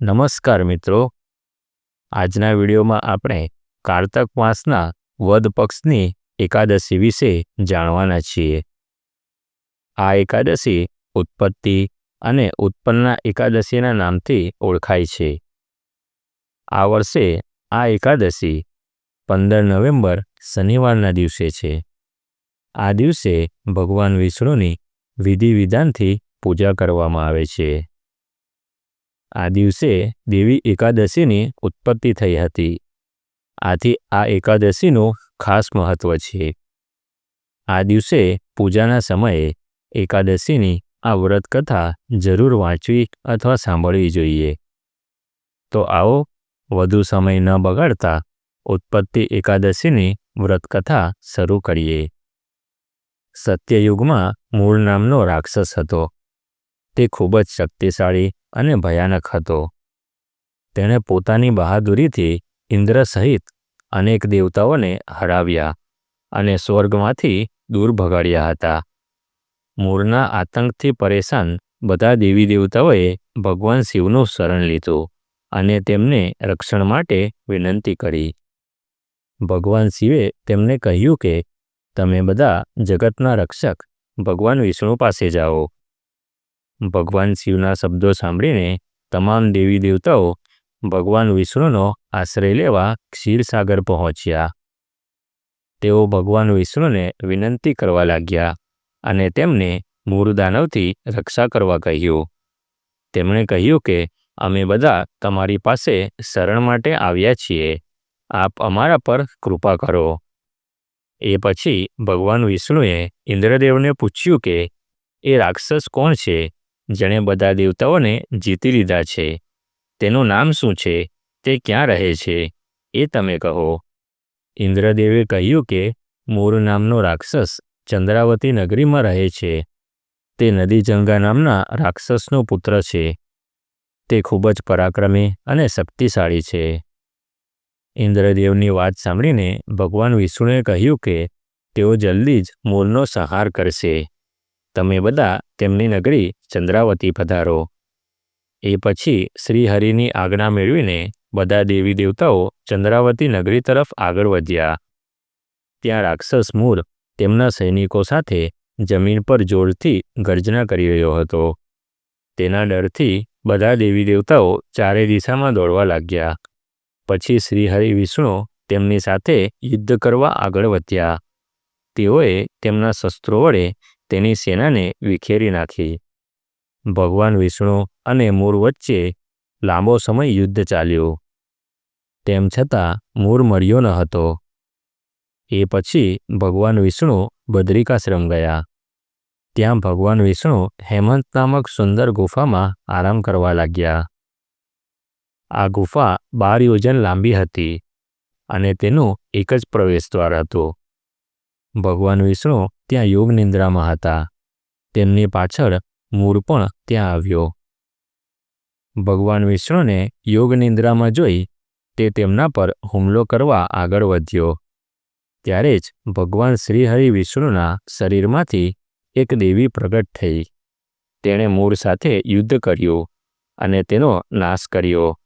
નમસ્કાર મિત્રો. આજના વિડીયોમાં આપણે કારતક માસના વદ પક્ષની એકાદશી વિશે જાણવાના છીએ. આ એકાદશી ઉત્પત્તિ અને ઉત્પન્ના એકાદશીના નામથી ઓળખાય છે. આ વર્ષે આ એકાદશી પંદર નવેમ્બર શનિવારના દિવસે છે. આ દિવસે ભગવાન વિષ્ણુની વિધિ વિધાનથી પૂજા કરવામાં આવે છે. આ દિવસે દેવી એકાદશીની ઉત્પત્તિ થઈ હતી. આથી આ એકાદશીનું ખાસ મહત્વ છે. આ દિવસે પૂજાના સમયે એકાદશીની આ વ્રત કથા જરૂર વાંચવી અથવા સાંભળવી જોઈએ. તો આવો, વધુ સમય ન બગાડતા ઉત્પત્તિ એકાદશીની વ્રતકથા શરૂ કરીએ. સત્યયુગમાં મૂળ નામનો રાક્ષસ હતો. તે ખૂબ જ શક્તિશાળી અને ભયાનક હતો. તેણે પોતાની બહાદુરીથી ઇન્દ્ર સહિત અનેક દેવતાઓને હરાવ્યા અને સ્વર્ગમાંથી દૂર ભગાડ્યા હતા. મૂળના આતંકથી પરેશાન બધા દેવી દેવતાઓએ ભગવાન શિવનું શરણ લીધું અને તેમને રક્ષણ માટે વિનંતી કરી. ભગવાન શિવે તેમને કહ્યું કે, તમે બધા જગતના રક્ષક ભગવાન વિષ્ણુ પાસે જાઓ. ભગવાન શિવના શબ્દો સાંભળીને તમામ દેવી દેવતાઓ ભગવાન વિષ્ણુનો આશ્રય લેવા ક્ષીરસાગર પહોંચ્યા. તેઓ ભગવાન વિષ્ણુને વિનંતી કરવા લાગ્યા અને તેમને મૂળદાનવથી રક્ષા કરવા કહ્યું. તેમણે કહ્યું કે, અમે બધા તમારી પાસે શરણ માટે આવ્યા છીએ. આપ અમારા પર કૃપા કરો. એ પછી ભગવાન વિષ્ણુએ ઇન્દ્રદેવને પૂછ્યું કે, એ રાક્ષસ કોણ છે? જેણે બધા દેવતાઓને જીતી લીધા છે. તેનું નામ શું છે? તે ક્યાં રહે છે? એ તમે કહો. ઇન્દ્રદેવે કહ્યું કે મૂળ નામનો રાક્ષસ ચંદ્રાવતી નગરીમાં રહે છે. તે નદીજંગા નામના રાક્ષસનો પુત્ર છે. તે ખૂબ જ પરાક્રમી અને શક્તિશાળી છે. ઇન્દ્રદેવની વાત સાંભળીને ભગવાન વિષ્ણુએ કહ્યું કે, તેઓ જલ્દી જ મૂળનો સંહાર કરશે. તમે બધા તેમની નગરી ચંદ્રાવતી પધારો. એ પછી શ્રીહરિની આજ્ઞા મેળવીને બધા દેવી દેવતાઓ ચંદ્રાવતી નગરી તરફ આગળ વધ્યા. ત્યાં રાક્ષસ મૂળ તેમના સૈનિકો સાથે જમીન પર જોરથી ગર્જના કરી રહ્યો હતો. તેના ડરથી બધા દેવી દેવતાઓ ચારે દિશામાં દોડવા લાગ્યા. પછી શ્રીહરિ વિષ્ણુ તેમની સાથે યુદ્ધ કરવા આગળ વધ્યા. તેઓએ તેમના શસ્ત્રો વડે તેની સેનાને વિખેરી નાખી. ભગવાન વિષ્ણુ અને મૂળ વચ્ચે લાંબો સમય યુદ્ધ ચાલ્યું. તેમ છતાં મૂળ મળ્યો ન હતો. એ પછી ભગવાન વિષ્ણુ બદ્રિકાશ્રમ ગયા. ત્યાં ભગવાન વિષ્ણુ હેમંત નામક સુંદર ગુફામાં આરામ કરવા લાગ્યા. આ ગુફા બાર યોજન લાંબી હતી અને તેનું એક જ પ્રવેશદ્વાર હતું. ભગવાન વિષ્ણુ ત્યાં યોગ નિંદ્રામાં હતા. તેમની પાછળ મૂળ પણ ત્યાં આવ્યો. ભગવાન વિષ્ણુને યોગ નિંદ્રામાં જોઈ તે તેમના પર હુમલો કરવા આગળ વધ્યો. ત્યારે જ ભગવાન શ્રીહરિ વિષ્ણુના શરીરમાંથી એક દેવી પ્રગટ થઈ. તેણે મૂળ સાથે યુદ્ધ કર્યું અને તેનો નાશ કર્યો.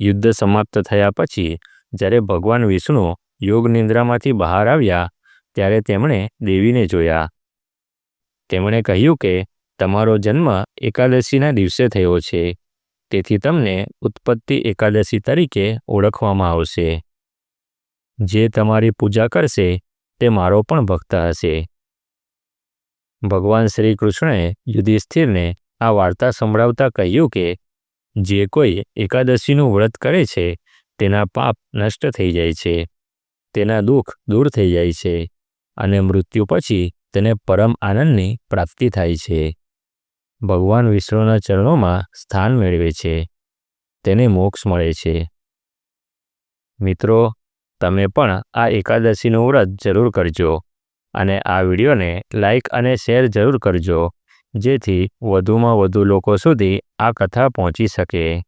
યુદ્ધ સમાપ્ત થયા પછી જ્યારે ભગવાન વિષ્ણુ યોગ નિંદ્રામાંથી બહાર આવ્યા ત્યારે તેમણે દેવીને જોયા. તેમણે કહ્યું કે, તમારો જન્મ એકાદશીના દિવસે થયો છે. તેથી તમને ઉત્પત્તિ એકાદશી તરીકે ઓળખવામાં આવશે. જે તમારી પૂજા કરશે, તે મારો પણ ભક્ત હશે. ભગવાન શ્રી કૃષ્ણએ યુધિષ્ઠિરને આ વાર્તા સંભળાવતા કહ્યું કે, જે કોઈ એકાદશીનું વ્રત કરે છે, તેના પાપ નષ્ટ થઈ જાય છે. તેના દુઃખ દૂર થઈ જાય છે. અને મૃત્યુ પછી તેને પરમ આનંદની પ્રાપ્તિ થાય છે. ભગવાન વિષ્ણુના ચરણોમાં સ્થાન મેળવે છે. તેને મોક્ષ મળે છે. મિત્રો, તમે પણ આ એકાદશીનું વ્રત જરૂર કરજો અને આ વિડીયોને લાઇક અને શેર જરૂર કરજો, જેથી વધુમાં વધુ લોકો સુધી આ કથા પહોંચી શકે.